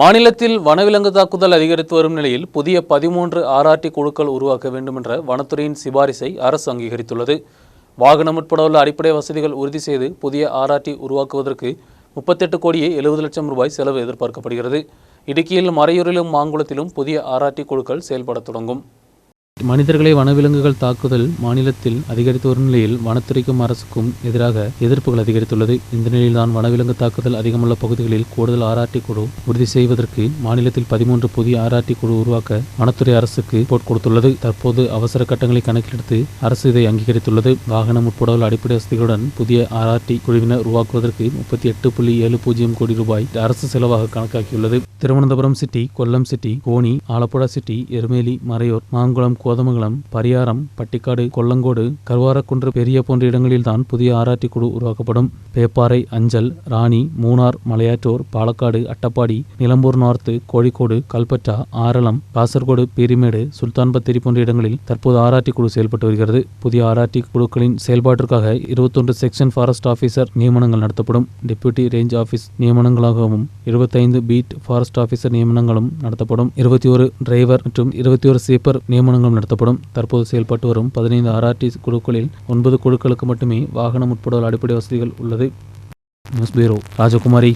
மாநிலத்தில் வனவிலங்கு தாக்குதல் அதிகரித்து வரும் நிலையில் புதிய பதிமூன்று ஆர்ஆர்டி குழுக்கள் உருவாக்க வேண்டும் என்ற வனத்துறையின் சிபாரிசை அரசு அங்கீகரித்துள்ளது. வாகனம் உட்பட உள்ள அடிப்படை வசதிகள் உறுதி செய்து புதிய ஆர்ஆர்டி உருவாக்குவதற்கு முப்பத்தெட்டு கோடியே எழுபது லட்சம் ரூபாய் செலவு எதிர்பார்க்கப்படுகிறது. இடுக்கியில் மறையூரிலும் மாங்குளத்திலும் புதிய ஆர்ஆர்டி குழுக்கள் செயல்படத் தொடங்கும். மனிதர்களை வனவிலங்குகள் தாக்குதல் மாநிலத்தில் அதிகரித்து வரும் நிலையில் வனத்துறைக்கும் அரசுக்கும் எதிராக எதிர்ப்புகள் அதிகரித்துள்ளது. இந்த நிலையில்தான் வனவிலங்கு தாக்குதல் அதிகமுள்ள பகுதிகளில் கூடுதல் ஆராய்ச்சி குழு உறுதி செய்வதற்கு மாநிலத்தில் பதிமூன்று புதிய ஆராய்ச்சி குழு உருவாக்க வனத்துறை அரசுக்கு போட் கொடுத்துள்ளது. தற்போது அவசர கட்டங்களை கணக்கிலெடுத்து அரசு இதை அங்கீகரித்துள்ளது. வாகனம் உட்பட உள்ள அடிப்படை வசதிகளுடன் புதிய ஆர்ஆர்டி குழுவினர் உருவாக்குவதற்கு முப்பத்தி எட்டு புள்ளி ஏழு பூஜ்ஜியம் கோடி ரூபாய் அரசு செலவாக கணக்காக்கியுள்ளது. Thiruvananthapuram city Kollam city Konni Alappuzha city Erumeli Marayoor Mankulam Kothamangalam Pariyaram Pattikkad Kollengode Karuvarakundu பெரிய போன்ற இடங்களில்தான் புதிய ஆராய்ச்சி குழு உருவாக்கப்படும். பேப்பாறை அஞ்சல் ராணி மூணார் மலையாற்றூர் பாலக்காடு அட்டப்பாடி நிலம்பூர் நார்த்து கோழிக்கோடு கல்பற்றா ஆரளம் காசர்கோடு பீரிமேடு சுல்தான் பத்திரி போன்ற இடங்களில் தற்போது ஆராய்ச்சி குழு செயல்பட்டு வருகிறது. புதிய ஆராய்ச்சி குழுக்களின் செயல்பாட்டிற்காக இருபத்தொன்று செக்ஷன் ஃபாரஸ்ட் ஆபீசர் நியமனங்கள் நடத்தப்படும். டெப்யூட்டி ரேஞ்ச் ஆபீஸ் நியமனங்களாகவும் இருபத்தைந்து பீட் ஃபாரஸ்ட் ஆபீசர் நியமனங்களும் நடத்தப்படும். இருபத்தி ஒரு டிரைவர் மற்றும் இருபத்தி ஒரு சீப்பர் நியமனங்களும் நடத்தப்படும். தற்போது செயல்பட்டு வரும் பதினைந்து ஆர்ஆர்டி குழுக்களில் ஒன்பது குழுக்களுக்கு மட்டுமே வாகனம் உட்பட அடிப்படை வசதிகள் உள்ளது. News bureau Rajakumari.